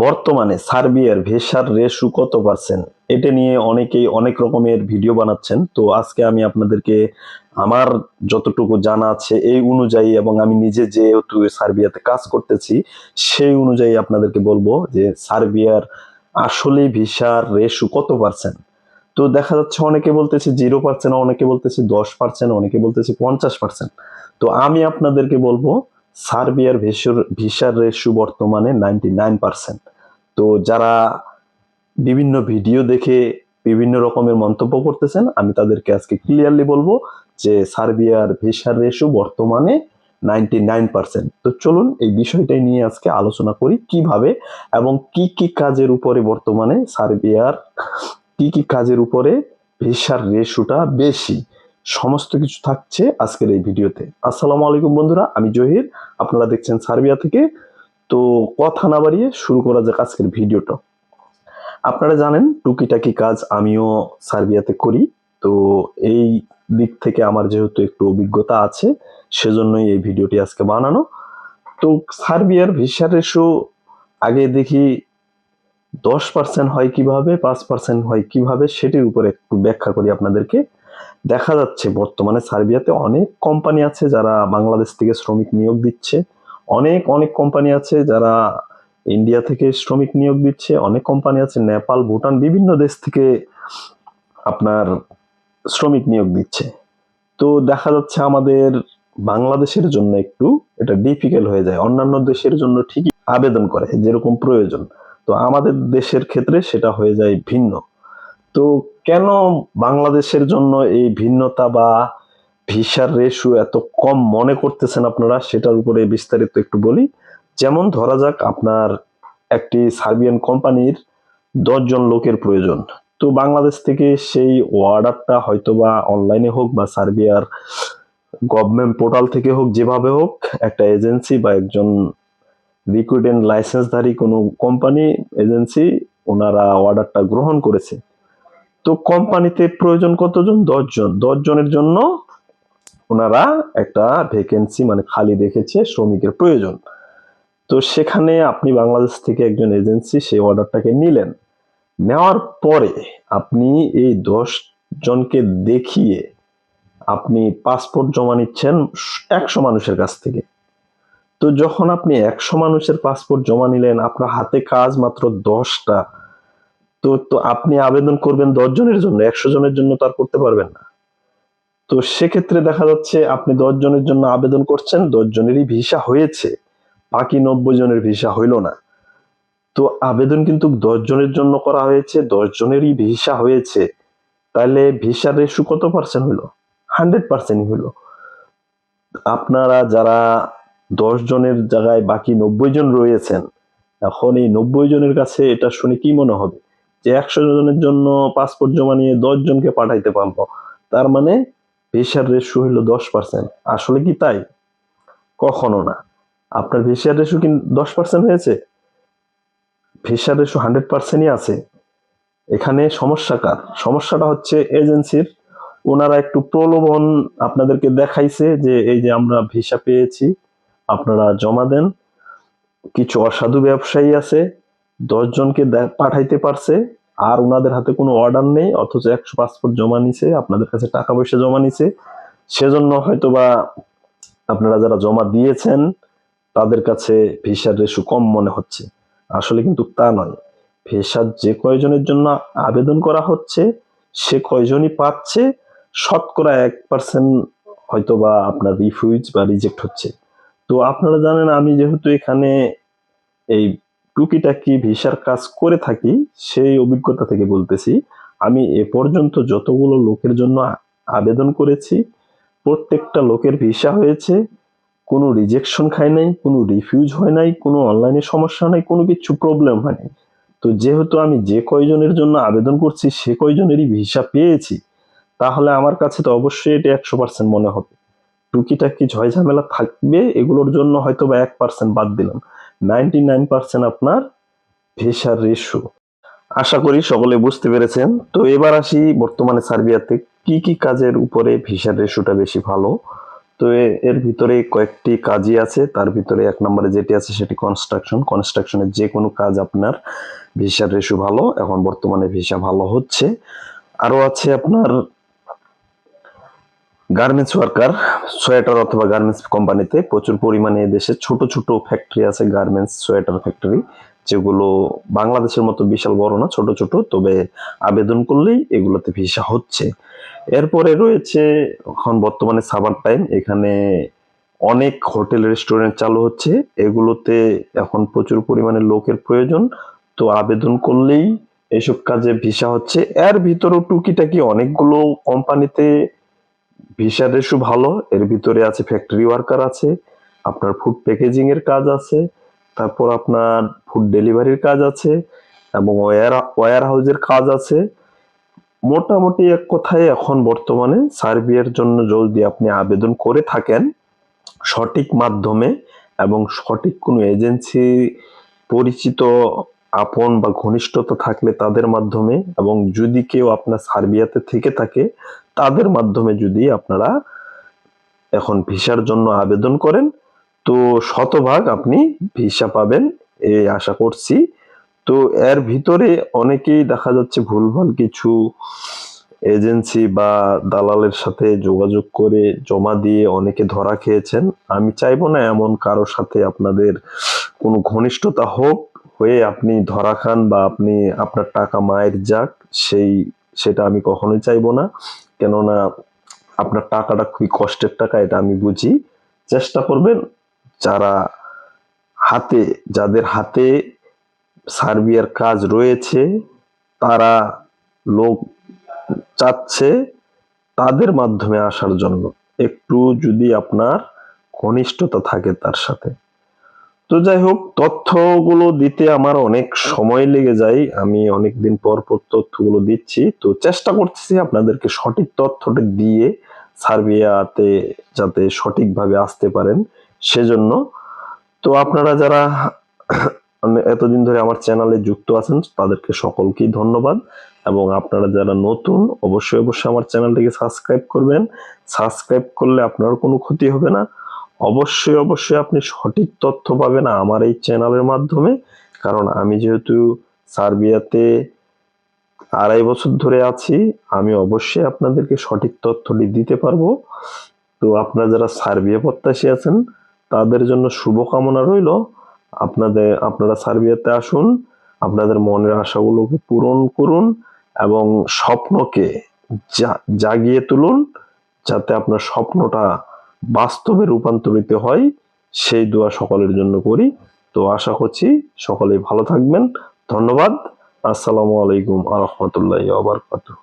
বর্তমানে সার্বিয়ার ভিসার রেশু কত পার্সেন্ট এটা নিয়ে অনেকেই অনেক রকমের ভিডিও বানাচ্ছেন। তো আজকে আমি আপনাদেরকে আমার যতটুকু জানা আছে এই অনুযায়ী এবং আমি নিজে যেহেতু সার্বিয়াতে কাজ করতেছি, সেই অনুযায়ী আপনাদেরকে বলব যে সার্বিয়ার আসলে ভিসার রেশু কত পার্সেন্ট তো দেখা যাচ্ছে অনেকে বলতেছে জিরো পার্সেন্ট অনেকে বলতেছে দশ পার্সেন্ট অনেকে বলতেছে পঞ্চাশ পার্সেন্ট তো আমি আপনাদেরকে বলব সার্বিয়ার ভিসার ভিসার রেশু বর্তমানে নাইনটি নাইন পার্সেন্ট তো যারা বিভিন্ন ভিডিও দেখে বিভিন্ন রকমের মন্তব্য করতেছেন, আমি তাদেরকে আজকে ক্লিয়ারলি বলব যে সার্বিয়ার ভিসার রেশু বর্তমানে নাইনটি নাইন পার্সেন্ট তো চলুন এই বিষয়টাই নিয়ে আজকে আলোচনা করি কীভাবে এবং কি কি কাজের উপরে বর্তমানে সার্বিয়ার, কি কি কাজের উপরে ভিসার রেশুটা বেশি। সমস্ত কিছু থাকছে আজকের এই ভিডিওতে। আসসালামু আলাইকুম বন্ধুরা, আমি জহির। আপনারা দেখছেন সার্বিয়া থেকে। তো কথা না বাড়িয়ে শুরু করা যাক আজকের ভিডিওটা। আপনারা জানেন টুকিটাকি কাজ আমিও সার্বিয়াতে করি। তো এই দিক থেকে আমার যেহেতু একটু অভিজ্ঞতা আছে, সেজন্যই এই ভিডিওটি আজকে বানানো। তো সার্বিয়ার ভিসা রেশো আগে দেখি দশ পার্সেন্ট হয় কীভাবে, পাঁচ পার্সেন্ট হয় কীভাবে, সেটির উপরে একটু ব্যাখ্যা করি আপনাদেরকে। দেখা যাচ্ছে বর্তমানে সার্বিয়াতে অনেক কোম্পানি আছে যারা বাংলাদেশ থেকে শ্রমিক নিয়োগ দিচ্ছে। অনেক অনেক কোম্পানি আছে যারা ইন্ডিয়া থেকে শ্রমিক নিয়োগ দিচ্ছে। অনেক কোম্পানি আছে নেপাল, ভুটান, বিভিন্ন দেশ থেকে আপনার শ্রমিক নিয়োগ দিচ্ছে। তো দেখা যাচ্ছে আমাদের বাংলাদেশের জন্য একটু এটা ডিফিকাল্ট হয়ে যায়। অন্যান্য দেশের জন্য ঠিকই আবেদন করে, যেরকম প্রয়োজন। তো আমাদের দেশের ক্ষেত্রে সেটা হয়ে যায় ভিন্ন। তো কেন বাংলাদেশের জন্য এই ভিন্নতা বা ভিসার রেশু এত কম মনে করতেছেন আপনারা? সেটার উপরে বিস্তারিত একটু বলি। যেমন ধরা যাক আপনার একটি সার্বিয়ান কোম্পানির দশজন লোকের প্রয়োজন। তো বাংলাদেশ থেকে সেই অর্ডারটা হয়তো বা অনলাইনে হোক বা সার্বিয়ার গভর্নমেন্ট পোর্টাল থেকে হোক, যেভাবে হোক, একটা এজেন্সি বা একজন রিক্রুটেন্ট লাইসেন্সধারী কোনো কোম্পানি এজেন্সি ওনারা অর্ডারটা গ্রহণ করেছে। তো কোম্পানিতে প্রয়োজন কতজন? দশজন। দশ জনের জন্য ওনারা একটা ভ্যাকেন্সি মানে খালি রেখেছে শ্রমিকের প্রয়োজন। তো সেখানে আপনি বাংলাদেশ থেকে একজন এজেন্সি সেই অর্ডারটাকে নিলেন। নেওয়ার পরে আপনি এই দশ জনকে দেখিয়ে আপনি পাসপোর্ট জমা নিচ্ছেন একশো মানুষের কাছ থেকে। তো যখন আপনি একশো মানুষের পাসপোর্ট জমা নিলেন, আপনার হাতে কাজ মাত্র দশটা। তো তো আপনি আবেদন করবেন দশ জনের জন্য, একশো জনের জন্য তার করতে পারবেন না। তো সেক্ষেত্রে দেখা যাচ্ছে আপনি দশ জনের জন্য আবেদন করছেন, দশ জনেরই ভিসা হয়েছে, বাকি নব্বই জনের ভিসা হইল না। তো আবেদন কিন্তু দশ জনের জন্য করা হয়েছে, দশ জনেরই ভিসা হয়েছে, তাহলে ভিসার রেশু কত পার্সেন্ট হইল? হান্ড্রেড পার্সেন্ট হইল। আপনারা যারা দশ জনের জায়গায় বাকি নব্বই জন রয়েছেন, এখন এই নব্বই জনের কাছে এটা শুনে কি মনে হবে? যে একশো জনের জন্য পাসপোর্ট জমা নিয়ে দশ জনকে পাঠাইতে পারব, তার মানে ভিসার রেশু হইল দশ পার্সেন্ট আসলে কি তাই? কখনো না। আপনার ভিসার রেশু কি দশ পার্সেন্ট হয়েছে? ভিসার রেশু হান্ড্রেড পার্সেন্টই আছে। এখানে সমস্যা কার? সমস্যাটা হচ্ছে এজেন্সির ওনারা একটু প্রলোভন আপনাদেরকে দেখাইছে যে এই যে আমরা ভিসা পেয়েছি, আপনারা জমা দেন। কিছু অসাধু ব্যবসায়ী আছে দশ জনকে পাঠাইতে পারছে, আর ওনাদের হাতে কোনো অর্ডার নেই, অথচ একশো পাসপোর্ট জমা নিছে, আপনাদের কাছে টাকা পয়সা জমা নিছে। সেজন্য হয়তোবা আপনারা যারা জমা দিয়েছেন, তাদের কাছে ভিসার রেশু কম মনে হচ্ছে। আসলে কিন্তু তা নয়। ভিসার যে কয়জনের জন্য আবেদন করা হচ্ছে, সে কয়জনই পাচ্ছে, শতকরা এক পার্সেন্ট হয়তো বা আপনার রিফিউজ বা রিজেক্ট হচ্ছে। তো আপনারা জানেন, আমি যেহেতু এখানে এই টুকিটাকি ভিসার কাজ করে থাকি, সেই অভিজ্ঞতা থেকে বলতেছি, আমি এ পর্যন্ত যতগুলো লোকের জন্য আবেদন করেছি, প্রত্যেকটা লোকের ভিসা হয়েছে, কোনো রিজেকশন খায় নাই, কোনো রিফিউজ হয় নাই, কোনো অনলাইনে সমস্যা নাই, কোনো কিছু প্রবলেম হয় নাই। তো যেহেতু আমি যে কয়জনের জন্য আবেদন করছি, সে কয়জনেরই ভিসা পেয়েছি, তাহলে আমার কাছে তো অবশ্যই এটা একশো পার্সেন্ট মনে হবে। টুকিটাকি ঝয় ঝামেলা থাকবে, এগুলোর জন্য হয়তো বা এক পার্সেন্ট বাদ দিলাম। নাইনটি নাইন পার্সেন্ট আপনার ভিসার রেশু আশা করি সকলে বুঝতে পেরেছেন। তো এবার আসি বর্তমানে সার্বিয়াতে কি কি কাজের উপরে ভিসার রেশুটা বেশি ভালো। তো এর ভিতরে কয়েকটি কাজই আছে। তার ভিতরে এক নম্বরে যেটি আছে সেটি কনস্ট্রাকশন কনস্ট্রাকশনের যে কোনো কাজ আপনার ভিসার রেশু ভালো। এখন বর্তমানে ভিসা ভালো হচ্ছে। আরও আছে আপনার গার্মেন্টস ওয়ার্কার, সোয়েটার অথবা গার্মেন্টস কোম্পানিতে প্রচুর পরিমাণে দেশে ছোট ছোট ফ্যাক্টরি আছে, গার্মেন্টস সোয়েটার ফ্যাক্টরি, যেগুলো বাংলাদেশের মতো বিশাল বড় না, ছোট ছোট, তবে আবেদন করলেই এগুলোতে ভিসা হচ্ছে। এরপরে রয়েছে এখন বর্তমানে সাবার টাইম, এখানে অনেক হোটেল, রেস্টুরেন্ট চালু হচ্ছে। এগুলোতে এখন প্রচুর পরিমাণে লোকের প্রয়োজন, তো আবেদন করলেই এসব কাজে ভিসা হচ্ছে। এর ভিতরেও টুকিটাকি অনেকগুলো কোম্পানিতে ভিসার রেশু ভালো, এর ভিতরে আছে ফ্যাক্টরি ওয়ার্কার আছে, আপনার ফুড প্যাকেজিং এর কাজ আছে, তারপর আপনার ফুড ডেলিভারির কাজ আছে, এবং ওয়ার হাউসের কাজ আছে। মোটামুটি এক কথায় এখন বর্তমানে সার্বিয়ার জন্য যদি আপনি আবেদন করে থাকেন সঠিক মাধ্যমে, এবং সঠিক কোনো এজেন্সি পরিচিত আপন বা ঘনিষ্ঠতা থাকলে তাদের মাধ্যমে, এবং যদি কেউ আপনার সার্বিয়াতে থেকে থাকে তাদের মাধ্যমে যদি আপনারা এখন ভিসার জন্য আবেদন করেন, তো শতভাগ আপনি ভিসা পাবেন এই আশা করছি। তো এর ভিতরে অনেকেই দেখা যাচ্ছে ভুলভাল কিছু এজেন্সি বা দালালের সাথে যোগাযোগ করে জমা দিয়ে অনেকে ধরা খেয়েছেন। আমি চাইব না এমন কারোর সাথে আপনাদের কোনো ঘনিষ্ঠতা হোক, হয়ে আপনি ধরা খান বা আপনি আপনার টাকা মায়ের যাক, সেই, সেটা আমি কখনোই চাইব না। কেননা আপনার টাকাটা খুবই কষ্টের টাকা, এটা আমি বুঝি। চেষ্টা করবেন যারা হাতে, যাদের হাতে সার্বিয়ার কাজ রয়েছে, তারা লোক চাচ্ছে তাদের মাধ্যমে আসার জন্য। একটু যদি আপনার ঘনিষ্ঠতা থাকে তার সাথে। তো যাই হোক তথ্যগুলো দিতে আমার অনেক সময় লেগে যায়। আমি অনেক দিন পর পর তথ্যগুলো দিচ্ছি। তো চেষ্টা করতেছি আপনাদেরকে সঠিক তথ্যটা দিয়ে সার্বিয়াতে যাতে সঠিকভাবে আসতে পারেন সেজন্য। তো আপনারা যারা এতদিন ধরে আমার চ্যানেলে যুক্ত আছেন, তাদেরকে সকলকেই ধন্যবাদ। এবং আপনারা যারা নতুন, অবশ্যই অবশ্যই আমার চ্যানেলটিকে সাবস্ক্রাইব করবেন। সাবস্ক্রাইব করলে আপনার কোনো ক্ষতি হবে না। অবশ্যই অবশ্যই আপনি সঠিক তথ্য পাবেন আমার এই চ্যানেলের মাধ্যমে। কারণ আমি যেহেতু সার্বিয়াতে আড়াই বছর ধরে আছি, আমি অবশ্যই আপনাদেরকে সঠিক তথ্যটি দিতে পারব। তো আপনারা যারা সার্বিয়া প্রত্যাশী আছেন, তাদের জন্য শুভকামনা রইল। আপনাদের, আপনারা সার্বিয়াতে আসুন, আপনাদের মনের আশাগুলোকে পূরণ করুন এবং স্বপ্নকে জাগিয়ে তুলুন, যাতে আপনার স্বপ্নটা বাস্তবে রূপান্তরিত হয়, সেই দোয়া সকলের জন্য করি। তো আশা করছি সকলেই ভালো থাকবেন। ধন্যবাদ। আসসালামু আলাইকুম আ রহমতুল্লাহ আবরকাতুহ